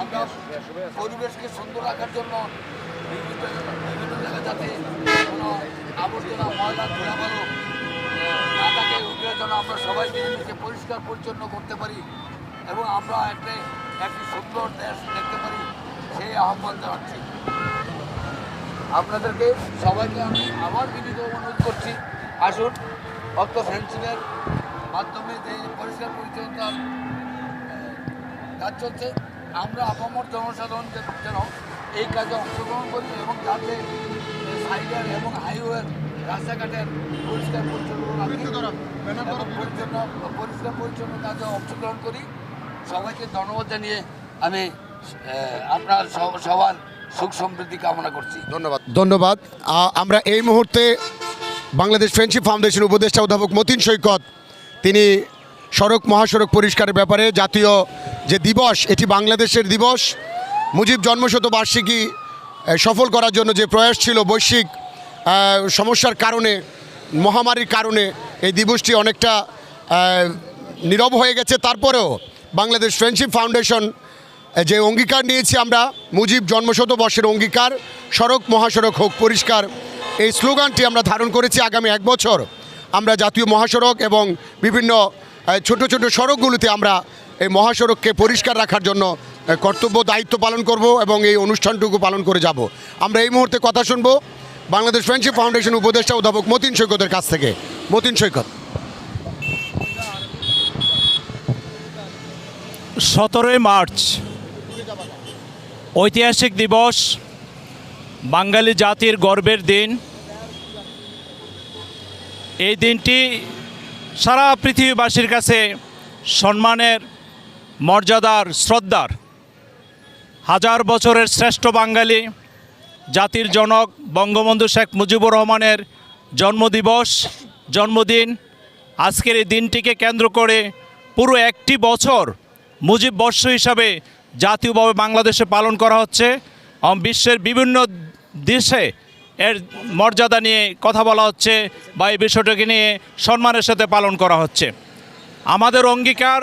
আমরা পরিবেশকে সুন্দর রাখার জন্য বিভিন্ন জায়গায় যাতে আবর্জনা, ময়লা, ধুলাবালো না থাকে, ওগুলোর জন্য আমরা সবাই মিলেমিশে পরিষ্কার, পরিচ্ছন্ন করতে পারি এবং আমরা একটা, একটি সুন্দর দেশ দেখতে পারি, সেই আহ্বান জানাচ্ছি। আপনাদেরকে সবাইকে আমি আবার বিনীত অনুরোধ করছি, আসুন অর্থ ফেন্সিংয়ের মাধ্যমে যে পরিষ্কার পরিচ্ছন্নতার কাজ চলছে আমরা আপামর জনসাধারণ যেন এই কাজে অংশগ্রহণ করি এবং যাতে সাইডের এবং হাইওয়ের রাস্তাঘাটের পরিষ্কার পরিচ্ছন্ন পরিষ্কার পরিচ্ছন্ন কাজে অংশগ্রহণ করি। সবাইকে ধন্যবাদ জানিয়ে আমি আপনার সব- সবার সুখ সমৃদ্ধি কামনা করছি। ধন্যবাদ। ধন্যবাদ। আমরা এই মুহূর্তে বাংলাদেশ ফ্রেন্ডশিপ ফাউন্ডেশন উপদেষ্টা অধ্যাপক মতিন সৈকত তিনি সড়ক মহাসড়ক পরিষ্কারের ব্যাপারে জাতীয় যে দিবস, এটি বাংলাদেশের দিবস। মুজিব জন্মশতবার্ষিকী সফল করার জন্য যে প্রয়াস ছিল বৈশ্বিক সমস্যার কারণে, মহামারীর কারণে এই দিবসটি অনেকটা নীরব হয়ে গেছে। তারপরেও বাংলাদেশ ফ্রেন্ডশিপ ফাউন্ডেশন যে অঙ্গীকার নিয়েছি আমরা, মুজিব জন্মশতবর্ষের অঙ্গীকার, সড়ক মহাসড়ক হোক পরিষ্কার, এই স্লোগানটি আমরা ধারণ করেছি আগামী এক বছর। আমরা জাতীয় মহাসড়ক এবং বিভিন্ন ছোট ছোট সড়কগুলোতে আমরা এই মহাসড়ককে পরিষ্কার রাখার জন্য কর্তব্য, দায়িত্ব পালন করব এবং এই অনুষ্ঠানটুকু পালন করে যাব। আমরা এই মুহূর্তে কথা শুনব বাংলাদেশ ফ্রেন্ডশিপ ফাউন্ডেশন উপদেষ্টা অধ্যাপক মতিন সৈকতের কাছ থেকে। মতিন সৈকত। সতেরোই মার্চ, ঐতিহাসিক দিবস, বাঙালি জাতির গর্বের দিন। এই দিনটি সারা পৃথিবীবাসীর কাছে সম্মানের, মর্যাদার, শ্রদ্ধার হাজার বছরের শ্রেষ্ঠ বাঙালি জাতির জনক বঙ্গবন্ধু শেখ মুজিবুর রহমানের জন্মদিবস, জন্মদিন। আজকের এই দিনটিকে কেন্দ্র করে পুরো একটি বছর মুজিব বর্ষ হিসাবে জাতীয়ভাবে বাংলাদেশে পালন করা হচ্ছে। বিশ্বের বিভিন্ন দেশে এর মর্যাদা নিয়ে কথা বলা হচ্ছে বা এই বিষয়টাকে নিয়ে সম্মানের সাথে পালন করা হচ্ছে। আমাদের অঙ্গীকার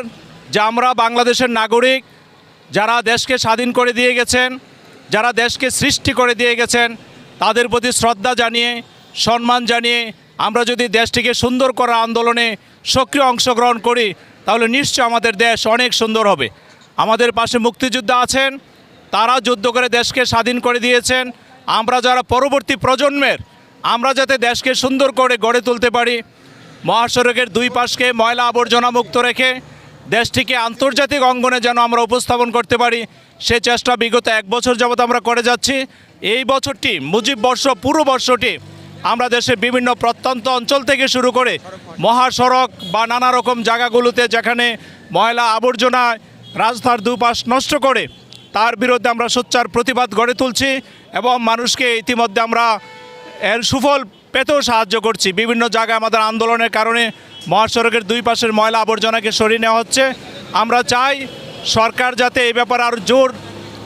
যে আমরা বাংলাদেশের নাগরিক, যারা দেশকে স্বাধীন করে দিয়ে গেছেন, যারা দেশকে সৃষ্টি করে দিয়ে গেছেন, তাদের প্রতি শ্রদ্ধা জানিয়ে, সম্মান জানিয়ে আমরা যদি দেশটিকে সুন্দর করার আন্দোলনে সক্রিয় অংশগ্রহণ করি, তাহলে নিশ্চয় আমাদের দেশ অনেক সুন্দর হবে। আমাদের পাশে মুক্তিযোদ্ধা আছেন, তারা যুদ্ধ করে দেশকে স্বাধীন করে দিয়েছেন আমরা যারা পরবর্তী প্রজন্মের, আমরা যাতে দেশকে সুন্দর করে গড়ে তুলতে পারি, মহাসড়কের দুই পাশকে ময়লা আবর্জনা মুক্ত রেখে দেশটিকে আন্তর্জাতিক অঙ্গনে যেন আমরা উপস্থাপন করতে পারি, সে চেষ্টা বিগত এক বছর যাবৎ আমরা করে যাচ্ছি। এই বছরটি মুজিব বর্ষ, পুরো বর্ষটি আমরা দেশের বিভিন্ন প্রত্যন্ত অঞ্চল থেকে শুরু করে মহাসড়ক বা নানা রকম জায়গাগুলোতে যেখানে ময়লা আবর্জনা রাস্তার দুপাশ নষ্ট করে তার বিরুদ্ধে আমরা সোচ্চার প্রতিবাদ গড়ে তুলছি এবং মানুষকে ইতিমধ্যে আমরা এর সুফল পেতেও সাহায্য করছি। বিভিন্ন জায়গায় আমাদের আন্দোলনের কারণে মহাসড়কের দুই পাশের ময়লা আবর্জনাকে সরিয়ে নেওয়া হচ্ছে। আমরা চাই সরকার যাতে এই ব্যাপারে আরও জোর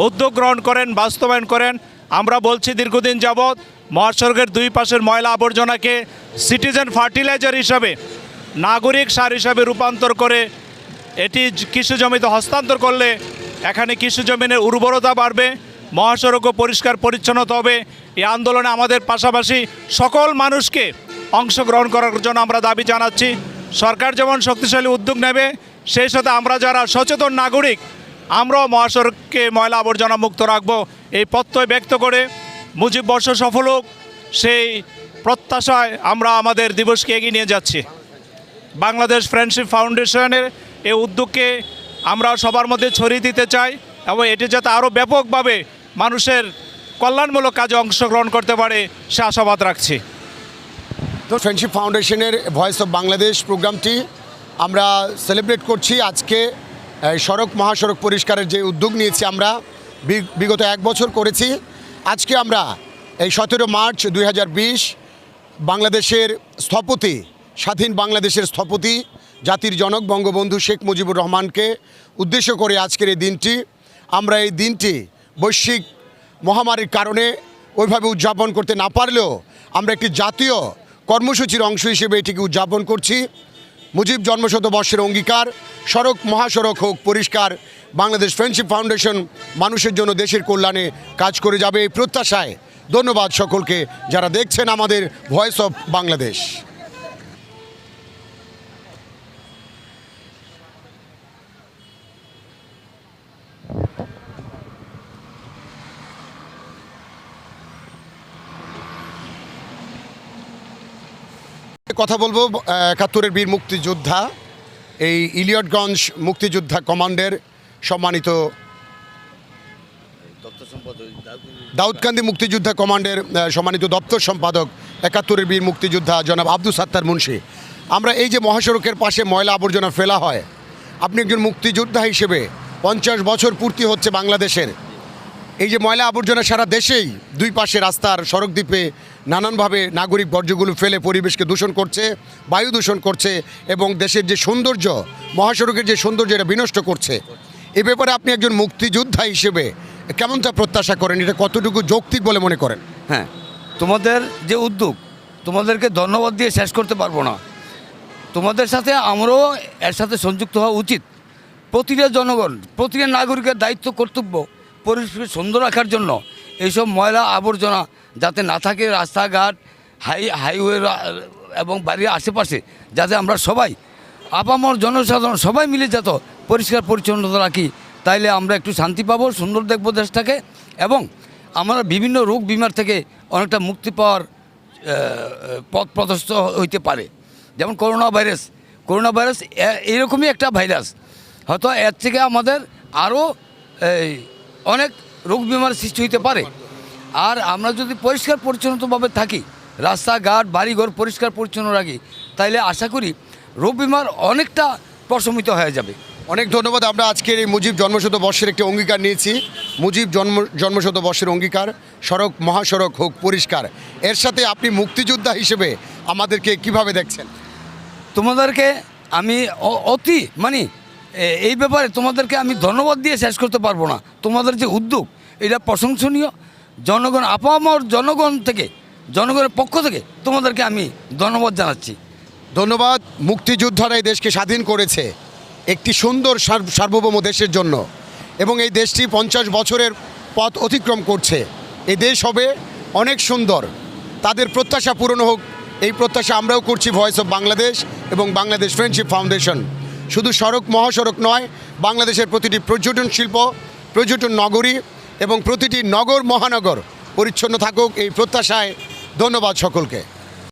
উদ্যোগ গ্রহণ করেন, বাস্তবায়ন করেন। আমরা বলছি দীর্ঘদিন যাবৎ মহাসড়কের দুই পাশের ময়লা আবর্জনাকে সিটিজেন ফার্টিলাইজার হিসাবে, নাগরিক সার হিসাবে রূপান্তর করে এটি কৃষি জমিতে হস্তান্তর করলে এখানে কৃষি জমিনের উর্বরতা বাড়বে মহাসড়কও পরিষ্কার পরিচ্ছন্নতা হবে। এই আন্দোলনে আমাদের পাশাপাশি সকল মানুষকে অংশগ্রহণ করার জন্য আমরা দাবি জানাচ্ছি। সরকার যেমন শক্তিশালী উদ্যোগ নেবে, সেই সাথে আমরা যারা সচেতন নাগরিক, আমরাও মহাসড়ককে ময়লা আবর্জনা মুক্ত রাখব। এই প্রত্যয় ব্যক্ত করে মুজিব বর্ষ সফল হোক, সেই প্রত্যাশায় আমরা আমাদের দিবসকে এগিয়ে নিয়ে যাচ্ছি। বাংলাদেশ ফ্রেন্ডশিপ ফাউন্ডেশনের এই উদ্যোগকে আমরা সবার মধ্যে ছড়িয়ে দিতে চাই এবং এটি যাতে আরও ব্যাপকভাবে মানুষের কল্যাণমূলক কাজে অংশগ্রহণ করতে পারে, সে আশাবাদ রাখছি। ফ্রেন্ডশিপ ফাউন্ডেশনের ভয়েস অফ বাংলাদেশ প্রোগ্রামটি আমরা সেলিব্রেট করছি। আজকে সড়ক, মহাসড়ক পরিষ্কারের যে উদ্যোগ নিয়েছি আমরা বিগত এক বছর করেছি। আজকে আমরা এই সতেরো মার্চ দুই হাজার বিশ বাংলাদেশের স্থপতি, স্বাধীন বাংলাদেশের স্থপতি জাতির জনক বঙ্গবন্ধু শেখ মুজিবুর রহমানকে উদ্দেশ্য করে আজকের এই দিনটি। আমরা এই দিনটি বৈশ্বিক মহামারীর কারণে ওইভাবে উদযাপন করতে না পারলেও আমরা একটি জাতীয় কর্মসূচির অংশ হিসেবে এটিকে উদযাপন করছি। মুজিব জন্মশতবর্ষের অঙ্গীকার, সড়ক, মহাসড়ক হোক, পরিষ্কার বাংলাদেশ ফ্রেন্ডশিপ ফাউন্ডেশন মানুষের জন্য দেশের কল্যাণে কাজ করে যাবে এই প্রত্যাশায়। ধন্যবাদ সকলকে যারা দেখছেন আমাদের ভয়েস অফ বাংলাদেশ। কথা বলব একাত্তরের বীর মুক্তিযোদ্ধা এই ইলিয়টগঞ্জ মুক্তিযোদ্ধা কমান্ডের সম্মানিত দাউদকান্দি মুক্তিযোদ্ধা কমান্ডের সম্মানিত দপ্তর সম্পাদক একাত্তরের বীর মুক্তিযোদ্ধা জনাব আব্দুল সাত্তার মুন্সি। আমরা এই যে মহাসড়কের পাশে ময়লা আবর্জনা ফেলা হয় আপনি একজন মুক্তিযোদ্ধা হিসেবে পঞ্চাশ বছর পূর্তি হচ্ছে বাংলাদেশের। এই যে ময়লা আবর্জনা সারা দেশেই দুই পাশে রাস্তার সড়ক দ্বীপে নানানভাবে নাগরিক বর্জ্যগুলো ফেলে পরিবেশকে দূষণ করছে, বায়ু দূষণ করছে এবং দেশের যে সৌন্দর্য, মহাসড়কের যে সৌন্দর্য এটা বিনষ্ট করছে। এ ব্যাপারে আপনি একজন মুক্তিযোদ্ধা হিসেবে কেমন তা প্রত্যাশা করেন? এটা কতটুকু যৌক্তিক বলে মনে করেন? হ্যাঁ তোমাদের যে উদ্যোগ, তোমাদেরকে ধন্যবাদ দিয়ে শেষ করতে পারব না। তোমাদের সাথে আমরাও এর সাথে সংযুক্ত হওয়া উচিত। প্রতিটা জনগণ, প্রতিটা নাগরিকের দায়িত্ব, কর্তব্য পরিবেশ সুন্দর রাখার জন্য এইসব ময়লা আবর্জনা যাতে না থাকে রাস্তাঘাট, হাই, হাইওয়ে এবং বাড়ির আশেপাশে, যাতে আমরা সবাই, আপামর জনসাধারণ সবাই মিলে যত পরিষ্কার পরিচ্ছন্নতা রাখি, তাইলে আমরা একটু শান্তি পাবো, সুন্দর দেখব দেশটাকে, এবং আমরা বিভিন্ন রোগ বিমার থেকে অনেকটা মুক্তি পাওয়ার পথ প্রদস্ত হইতে পারে। যেমন করোনা ভাইরাস করোনা ভাইরাস এইরকমই একটা ভাইরাস। হয়তো এর থেকে আমাদের আরও অনেক রোগ বিমার সৃষ্টি হইতে পারে। আর আমরা যদি পরিষ্কার পরিচ্ছন্নতাভাবে থাকি রাস্তাঘাট বাড়িঘর পরিষ্কার পরিচ্ছন্ন রাখি তাইলে আশা করি রোগ বিমার অনেকটা প্রশমিত হয়ে যাবে। অনেক ধন্যবাদ আমরা আজকের এই মুজিব জন্মশত বর্ষের একটি অঙ্গীকার নিয়েছি। মুজিব জন্ম জন্মশত বর্ষের অঙ্গীকার সড়ক মহাসড়ক হোক পরিষ্কার। এর সাথে আপনি মুক্তিযোদ্ধা হিসেবে আমাদেরকে কীভাবে দেখছেন? তোমাদেরকে আমি অতি মানে এই ব্যাপারে তোমাদেরকে আমি ধন্যবাদ দিয়ে শেষ করতে পারব না। তোমাদের যে উদ্যোগ, এটা প্রশংসনীয়। জনগণ, আপামর জনগণ থেকে, জনগণের পক্ষ থেকে তোমাদেরকে আমি ধন্যবাদ জানাচ্ছি। ধন্যবাদ। মুক্তিযোদ্ধারা এই দেশকে স্বাধীন করেছে একটি সুন্দর সার- সার্বভৌম দেশের জন্য এবং এই দেশটি পঞ্চাশ বছরের পথ অতিক্রম করছে। এই দেশ হবে অনেক সুন্দর। তাদের প্রত্যাশা পূরণ হোক। এই প্রত্যাশা আমরাও করছি ভয়েস অফ বাংলাদেশ এবং বাংলাদেশ ফ্রেন্ডশিপ ফাউন্ডেশন শুধু সড়ক, মহাসড়ক নয়, বাংলাদেশের প্রতিটি পর্যটন শিল্প, পর্যটন নগরী এবং প্রতিটি নগর, মহানগর পরিচ্ছন্ন থাকুক এই প্রত্যাশায় ধন্যবাদ সকলকে।